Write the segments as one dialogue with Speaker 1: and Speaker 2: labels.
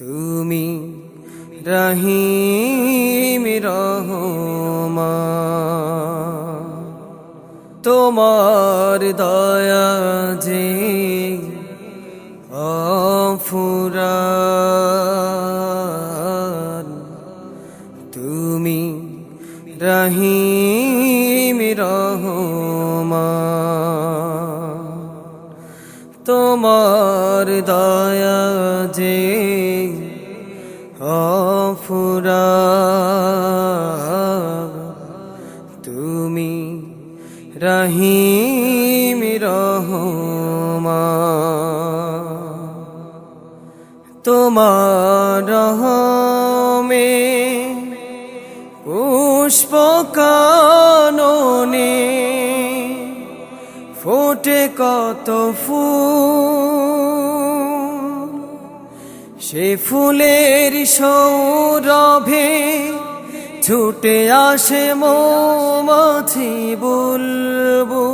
Speaker 1: তুমি রহিম রহমান। তোমার দয়া যে অফুরান। তুমি রহিম রহমান। তোমার দয়া যে অফুরা তুমি রহিম রহমান তোমার রহমে পুষ্প কাননে ফোটে কত ফুল। সে ফুলের সৌরভে ছুটে আসে মৌমাছি বুলবু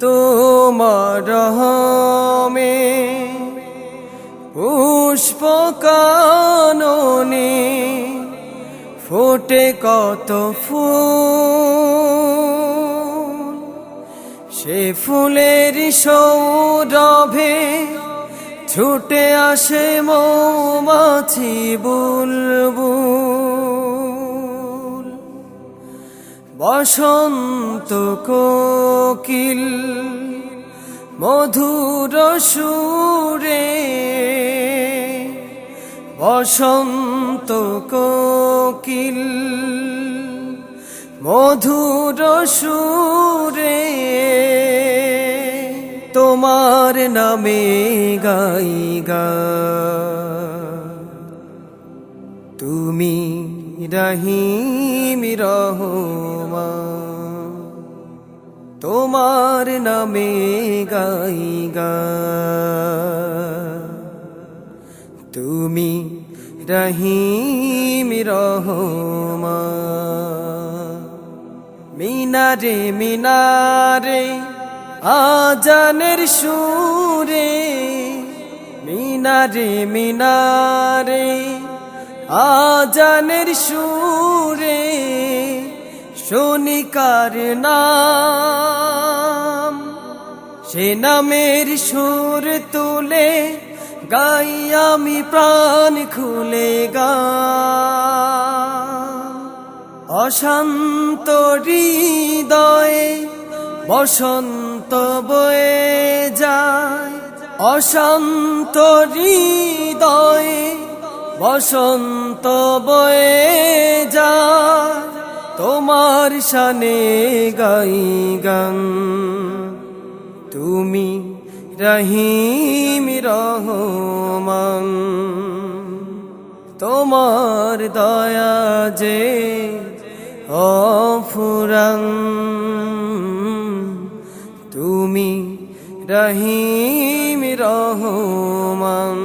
Speaker 1: তোমার রহমে পুষ্প কাননে ফোটে কত ফুল। সে ফুলের সৌরভে ছুটে আসে মৌমাছি বুলবুল। বসন্ত কোকিল মধুর সুরে বসন্ত কোকিল মধুর সুরে তোমার নামে গাই গা। তুমি রহিম রহমান, তোমার নামে গাই গা। তুমি রহিম রহমান মিনারে মিনারে, আজানের সুরে। মিনারে মিনারে, আজানের সুরে। শনিকার নাম, সে নামের সুর তুলে গাই আমি প্রাণ খুলে গা অশান্ত হৃদয়ে, বসন্ত বয়ে যায়। অশান্ত হৃদয়ে, বসন্ত বয়ে যায়। তোমার শানে গাই গান। তুমি রহিম রহমান। তোমার দয়া যে অফুরান তুমি রহিম রহমান